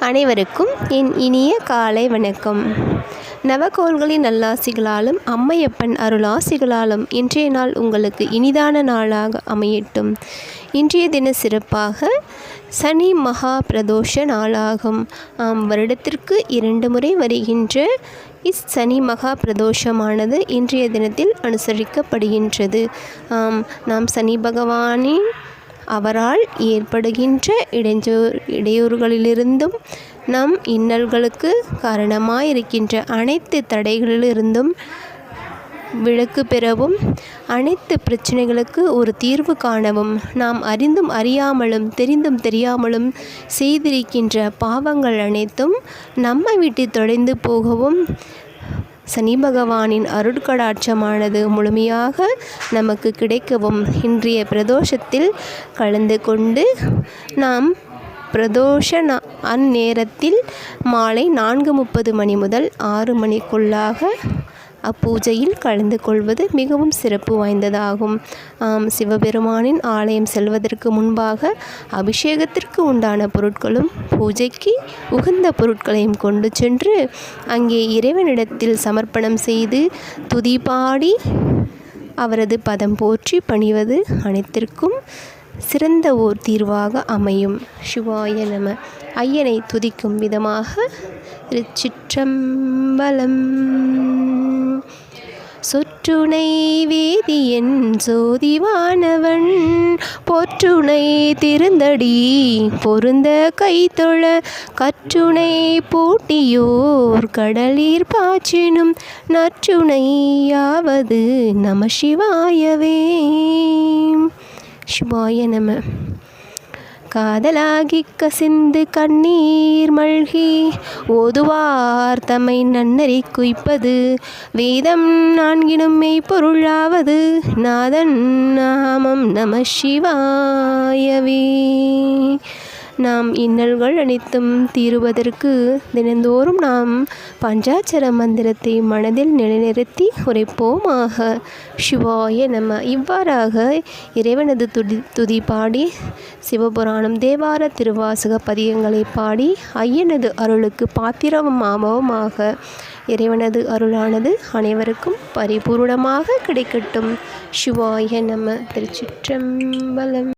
அனைவருக்கும் என் இனிய காலை வணக்கம். நவகோள்களின் நல்லாசிகளாலும் அம்மையப்பன் அருளாசிகளாலும் இன்றைய நாள் உங்களுக்கு இனிதான நாளாக அமையட்டும். இன்றைய தின சிறப்பாக சனி மகா பிரதோஷ நாளாகும். ஆம் வருடத்திற்கு இரண்டு முறை வருகின்ற இஸ் சனி மகா பிரதோஷமானது இன்றைய தினத்தில் அனுசரிக்கப்படுகின்றது. ஆம் நாம் சனி பகவானின் அவரால் ஏற்படுகின்ற இடைஞ்சோ இடையூறுகளிலிருந்தும் நம் இன்னல்களுக்கு காரணமாயிருக்கின்ற அனைத்து தடைகளிலிருந்தும் விளக்கு பெறவும் அனைத்து பிரச்சனைகளுக்கு ஒரு தீர்வு காணவும் நாம் அறிந்தும் அறியாமலும் தெரிந்தும் தெரியாமலும் செய்திருக்கின்ற பாவங்கள் அனைத்தும் நம்மை விட்டு தொலைந்து போகவும் சனி பகவானின் அருட்கடாட்சமானது முழுமையாக நமக்கு கிடைக்கவும். இன்றைய பிரதோஷத்தில் கலந்து கொண்டு நாம் பிரதோஷ அந்நேரத்தில் மாலை நான்கு முப்பது மணி முதல் ஆறு மணிக்குள்ளாக அப்பூஜையில் கலந்து கொள்வது மிகவும் சிறப்பு வாய்ந்ததாகும். சிவபெருமானின் ஆலயம் செல்வதற்கு முன்பாக அபிஷேகத்திற்கு உண்டான பொருட்களும் பூஜைக்கு உகந்த பொருட்களையும் கொண்டு சென்று அங்கே இறைவனிடத்தில் சமர்ப்பணம் செய்து துதி பாடி அவரது பதம் போற்றி பணிவது அனைத்திற்கும் சிறந்த ஓர் தீர்வாக அமையும். சிவாய நம. ஐயனை துதிக்கும் விதமாக திருச்சிற்றம்பலம். சொற்றுணை வேதியன் சோதிவானவன் பொற்றுணை திருந்தடி பொருந்த கைத்தொழ கற்றுணை பூட்டியோர் கடலீர் பாய்ச்சினும் நற்றுணையாவது நம சிவாயவே. சிவாய நம. காதலாகி கசிந்து கண்ணீர் மல்கி ஓதுவார் தம்மை நன்னறி குய்ப்பது. வேதம் நான்கினும் மெய்ப்பொருளாவது நாதன் நாமம் நம சிவாயவே. நாம் இன்னல்கள் அனைத்தும் தீருவதற்கு தினந்தோறும் நாம் பஞ்சாட்சர மந்திரத்தை மனதில் நிலைநிறுத்தி உரைப்போமாக. சிவாய நம்ம இவ்வாறாக இறைவனது துதி துதி பாடி சிவபுராணம் தேவார திருவாசக பதியங்களை பாடி ஐயனது அருளுக்கு பாத்திரமும் பாத்திரமாகவும் இறைவனது அருளானது அனைவருக்கும் பரிபூர்ணமாக கிடைக்கட்டும். சிவாய நம. திருச்சிற்றம்பலம்.